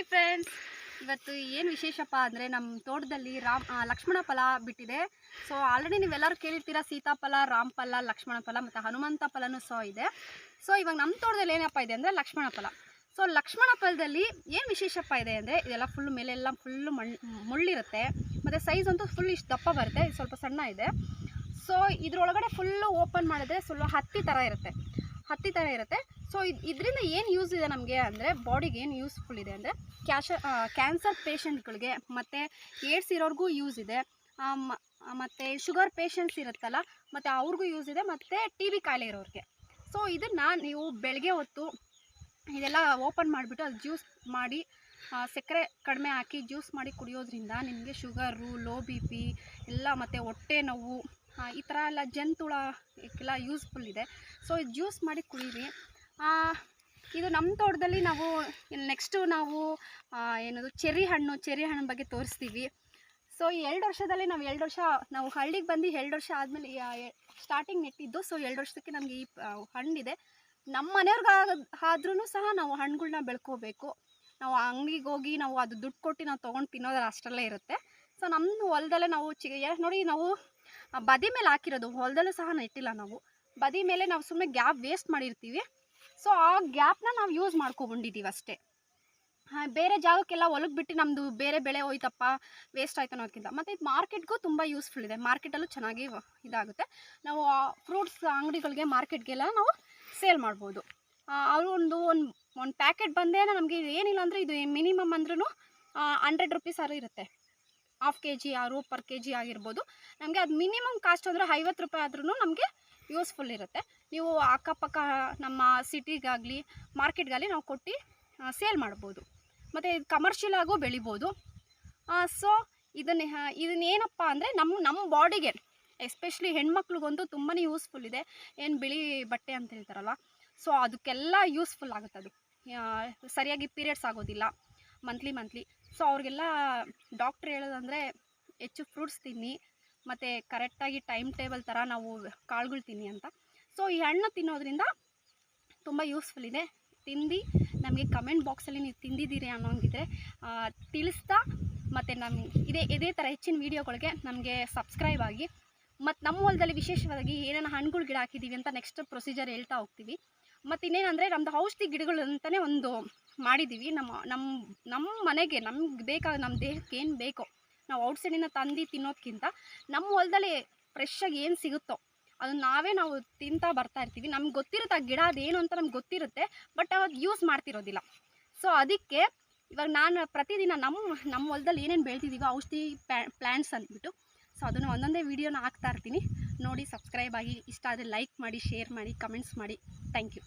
Hi friends ಇವತ್ತು ಏನು ವಿಶೇಷಪ್ಪ ಅಂದರೆ ನಮ್ಮ ತೋಟದಲ್ಲಿ ರಾಮ್ ಲಕ್ಷ್ಮಣ ಫಲ ಬಿಟ್ಟಿದೆ. ಸೊ ಆಲ್ರೆಡಿ ನೀವೆಲ್ಲರೂ ಕೇಳಿರ್ತೀರ ಸೀತಾಫಲ ರಾಮಫಲ ಲಕ್ಷ್ಮಣ ಫಲ ಮತ್ತು ಹನುಮಂತ ಫಲನೂ ಸಹ ಇದೆ. ಸೊ ಇವಾಗ ನಮ್ಮ ತೋಟದಲ್ಲಿ ಏನಪ್ಪ ಇದೆ ಅಂದರೆ ಲಕ್ಷ್ಮಣ ಫಲ. ಸೊ ಲಕ್ಷ್ಮಣ ಫಲದಲ್ಲಿ ಏನು ವಿಶೇಷಪ್ಪ ಇದೆ ಅಂದರೆ ಇದೆಲ್ಲ ಫುಲ್ ಮೇಲೆಲ್ಲ ಫುಲ್ಲು ಮಣ್, ಮುಳ್ಳಿರುತ್ತೆ. ಮತ್ತು ಸೈಜ್ ಅಂತೂ ಫುಲ್ ಇಷ್ಟು ದಪ್ಪ ಬರುತ್ತೆ, ಇದು ಸ್ವಲ್ಪ ಸಣ್ಣ ಇದೆ. ಸೊ ಇದ್ರೊಳಗಡೆ ಫುಲ್ಲು ಓಪನ್ ಮಾಡಿದ್ರೆ ಸ್ವಲ್ಪ ಹತ್ತಿ ಥರ ಇರುತ್ತೆ. ಹತ್ತಿ ಥರ ಇರುತ್ತೆ. ಸೊ ಇದು, ಇದರಿಂದ ಏನು ಯೂಸ್ ಇದೆ ನಮಗೆ ಅಂದರೆ ಬಾಡಿಗೆ ಏನು ಯೂಸ್ಫುಲ್ ಇದೆ ಅಂದರೆ ಕ್ಯಾಶ ಕ್ಯಾನ್ಸರ್ ಪೇಷಂಟ್ಗಳಿಗೆ ಮತ್ತು ಏಡ್ಸ್ ಇರೋರಿಗೂ ಯೂಸ್ ಇದೆ. ಮತ್ತು ಶುಗರ್ ಪೇಷಂಟ್ಸ್ ಇರುತ್ತಲ್ಲ, ಮತ್ತು ಅವ್ರಿಗೂ ಯೂಸ್ ಇದೆ, ಮತ್ತು ಟಿ ಬಿ ಕಾಯಿಲೆ ಇರೋರಿಗೆ. ಸೊ ಇದನ್ನು ನೀವು ಬೆಳಗ್ಗೆ ಹೊತ್ತು ಇದೆಲ್ಲ ಓಪನ್ ಮಾಡಿಬಿಟ್ಟು ಅದು ಜ್ಯೂಸ್ ಮಾಡಿ ಸಕ್ಕರೆ ಕಡಿಮೆ ಹಾಕಿ ಜ್ಯೂಸ್ ಮಾಡಿ ಕುಡಿಯೋದ್ರಿಂದ ನಿಮಗೆ ಶುಗರು ಲೋ ಬಿ ಪಿ ಎಲ್ಲ ಮತ್ತು ಹೊಟ್ಟೆ ನೋವು ಈ ಥರ ಎಲ್ಲ ಜಂತುಳ ಎಲ್ಲ ಯೂಸ್ಫುಲ್ ಇದೆ. ಸೊ ಜ್ಯೂಸ್ ಮಾಡಿ ಕುಡೀರಿ. ಇದು ನಮ್ಮ ತೋಟದಲ್ಲಿ ನಾವು ನೆಕ್ಸ್ಟು ನಾವು ಏನದು ಚೆರಿ ಹಣ್ಣು ಚೆರಿ ಹಣ್ಣು ಬಗ್ಗೆ ತೋರಿಸ್ತೀವಿ. ಸೊ ಈ ಎರಡು ವರ್ಷದಲ್ಲಿ ನಾವು ಎರಡು ವರ್ಷ, ನಾವು ಹಳ್ಳಿಗೆ ಬಂದು ಎರಡು ವರ್ಷ ಆದಮೇಲೆ ಸ್ಟಾರ್ಟಿಂಗ್ ನೆಟ್ಟಿದ್ದು ಸೊ ಎರಡು ವರ್ಷಕ್ಕೆ ನಮಗೆ ಈ ಹಣ್ಣಿದೆ. ನಮ್ಮ ಮನೆಯವ್ರಿಗೆ ಆದ್ರೂ ಸಹ ನಾವು ಹಣ್ಣುಗಳನ್ನ ಬೆಳ್ಕೋಬೇಕು. ನಾವು ಅಂಗಡಿಗೆ ಹೋಗಿ ನಾವು ಅದು ದುಡ್ಡು ಕೊಟ್ಟು ನಾವು ತೊಗೊಂಡು ತಿನ್ನೋದ್ರ ಅಷ್ಟರಲ್ಲೇ ಇರುತ್ತೆ. ಸೊ ನಮ್ಮ ಹೊಲದಲ್ಲೇ ನಾವು ಚಿ ನೋಡಿ ನಾವು ಬದಿ ಮೇಲೆ ಹಾಕಿರೋದು. ಹೊಲದಲ್ಲೂ ಸಹ ನೆಟ್ಟಿಲ್ಲ ನಾವು. ಬದಿ ಮೇಲೆ ನಾವು ಸುಮ್ಮನೆ ಗ್ಯಾಪ್ ವೇಸ್ಟ್ ಮಾಡಿರ್ತೀವಿ. ಸೊ ಆ ಗ್ಯಾಪ್ನ ನಾವು ಯೂಸ್ ಮಾಡ್ಕೊಬಂದಿದ್ದೀವಿ ಅಷ್ಟೇ. ಬೇರೆ ಜಾಗಕ್ಕೆಲ್ಲ ಹೊಲಕ್ಕೆ ಬಿಟ್ಟು ನಮ್ಮದು ಬೇರೆ ಬೆಳೆ ಹೋಯ್ತಪ್ಪ ವೇಸ್ಟ್ ಆಯ್ತು ಅನ್ನೋದಕ್ಕಿಂತ ಮತ್ತು ಇದು ಮಾರ್ಕೆಟ್ಗೂ ತುಂಬ ಯೂಸ್ಫುಲ್ ಇದೆ. ಮಾರ್ಕೆಟಲ್ಲೂ ಚೆನ್ನಾಗಿ ಇದಾಗುತ್ತೆ. ನಾವು ಫ್ರೂಟ್ಸ್ ಅಂಗಡಿಗಳಿಗೆ ಮಾರ್ಕೆಟ್ಗೆಲ್ಲ ನಾವು ಸೇಲ್ ಮಾಡ್ಬೋದು. ಅವರು ಒಂದು ಒಂದು ಒಂದು ಪ್ಯಾಕೆಟ್ ಬಂದೇ ನಮಗೆ ಏನಿಲ್ಲ ಅಂದರೆ ಇದು ಮಿನಿಮಮ್ ಅಂದ್ರೂ ಹಂಡ್ರೆಡ್ ರುಪೀಸ್ ಆರು ಇರುತ್ತೆ. ಹಾಫ್ ಕೆ ಜಿ ಆರು ಪರ್ ಕೆ ಜಿ ಆಗಿರ್ಬೋದು. ನಮಗೆ ಅದು ಮಿನಿಮಮ್ ಕಾಸ್ಟ್ ಅಂದರೆ ಐವತ್ತು ರೂಪಾಯಿ ಆದ್ರೂ ನಮಗೆ ಯೂಸ್ಫುಲ್ ಇರುತ್ತೆ. ನೀವು ಅಕ್ಕಪಕ್ಕ ನಮ್ಮ ಸಿಟಿಗಾಗಲಿ ಮಾರ್ಕೆಟ್ಗಾಗಲಿ ನಾವು ಕೊಟ್ಟು ಸೇಲ್ ಮಾಡ್ಬೋದು. ಮತ್ತು ಇದು ಕಮರ್ಷಿಯಲ್ ಆಗೂ ಬೆಳಿಬೋದು. ಸೊ ಇದನ್ನ ಇದನ್ನೇನಪ್ಪ ಅಂದರೆ ನಮ್ಮ ನಮ್ಮ ಬಾಡಿಗೆ ಎಸ್ಪೆಷಲಿ ಹೆಣ್ಮಕ್ಳಿಗಂತೂ ತುಂಬಾ ಯೂಸ್ಫುಲ್ ಇದೆ. ಏನು ಬಿಳಿ ಬಟ್ಟೆ ಅಂತ ಹೇಳ್ತಾರಲ್ಲ ಸೊ ಅದಕ್ಕೆಲ್ಲ ಯೂಸ್ಫುಲ್ ಆಗುತ್ತೆ ಅದು. ಸರಿಯಾಗಿ ಪೀರಿಯಡ್ಸ್ ಆಗೋದಿಲ್ಲ ಮಂತ್ಲಿ ಮಂತ್ಲಿ ಸೊ ಅವ್ರಿಗೆಲ್ಲ ಡಾಕ್ಟ್ರ್ ಹೇಳೋದಂದರೆ, ಹೆಚ್ಚು ಫ್ರೂಟ್ಸ್ ತಿನ್ನಿ ಮತ್ತು ಕರೆಕ್ಟಾಗಿ ಟೈಮ್ ಟೇಬಲ್ ಥರ ನಾವು ಕಾಳುಗಳು ತಿನ್ನಿ ಅಂತ. ಸೊ ಈ ಹಣ್ಣು ತಿನ್ನೋದ್ರಿಂದ ತುಂಬ ಯೂಸ್ಫುಲ್ ಇದೆ. ತಿಂದು ನಮಗೆ ಕಮೆಂಟ್ ಬಾಕ್ಸಲ್ಲಿ ನೀವು ತಿಂದಿದ್ದೀರಿ ಅನ್ನೋಂಗಿದ್ರೆ ತಿಳಿಸ್ತಾ ಮತ್ತು ನಮ್ಮ ಇದೇ ಇದೇ ಥರ ಹೆಚ್ಚಿನ ವೀಡಿಯೋಗಳಿಗೆ ನಮಗೆ ಸಬ್ಸ್ಕ್ರೈಬ್ ಆಗಿ ಮತ್ತು ನಮ್ಮ ಹೊಲದಲ್ಲಿ ವಿಶೇಷವಾಗಿ ಏನೇನು ಹಣ್ಣುಗಳು ಗಿಡ ಹಾಕಿದ್ದೀವಿ ಅಂತ ನೆಕ್ಸ್ಟ್ ಪ್ರೊಸೀಜರ್ ಹೇಳ್ತಾ ಹೋಗ್ತೀವಿ. ಮತ್ತು ಇನ್ನೇನಂದರೆ ನಮ್ಮದು ಔಷಧಿ ಗಿಡಗಳು ಅಂತಲೇ ಒಂದು ಮಾಡಿದ್ದೀವಿ ನಮ್ಮ ನಮ್ಮ ನಮ್ಮ ಮನೆಗೆ ನಮ್ಗೆ ಬೇಕಾದ ನಮ್ಮ ದೇಹಕ್ಕೆ ಏನು ಬೇಕೋ ನಾವು ಔಟ್ಸೈಡಿಂದ ತಂದು ತಿನ್ನೋದಕ್ಕಿಂತ ನಮ್ಮ ಹೊಲದಲ್ಲಿ ಫ್ರೆಶ್ಶಾಗಿ ಏನು ಸಿಗುತ್ತೋ ಅದನ್ನ ನಾವೇ ನಾವು ತಿಂತಾ ಬರ್ತಾ ಇರ್ತೀವಿ. ನಮ್ಗೆ ಗೊತ್ತಿರುತ್ತೆ ಆ ಗಿಡ ಅದೇನು ಅಂತ ನಮ್ಗೆ ಗೊತ್ತಿರುತ್ತೆ ಬಟ್ ಅದು ಯೂಸ್ ಮಾಡ್ತಿರೋದಿಲ್ಲ. ಸೊ ಅದಕ್ಕೆ ಇವಾಗ ನಾನು ಪ್ರತಿದಿನ ನಮ್ಮ ನಮ್ಮ ಹೊಲದಲ್ಲಿ ಏನೇನು ಬೆಳ್ತಿದ್ದೀವೋ ಔಷಧಿ ಪ್ಲ್ಯಾಂಟ್ಸ್ ಅಂದ್ಬಿಟ್ಟು ಸೊ ಅದನ್ನು ಒಂದೊಂದೇ ವೀಡಿಯೋನ ಹಾಕ್ತಾ ಇರ್ತೀನಿ. ನೋಡಿ ಸಬ್ಸ್ಕ್ರೈಬ್ ಆಗಿ, ಇಷ್ಟ ಆದರೆ ಲೈಕ್ ಮಾಡಿ ಶೇರ್ ಮಾಡಿ ಕಮೆಂಟ್ಸ್ ಮಾಡಿ. Thank you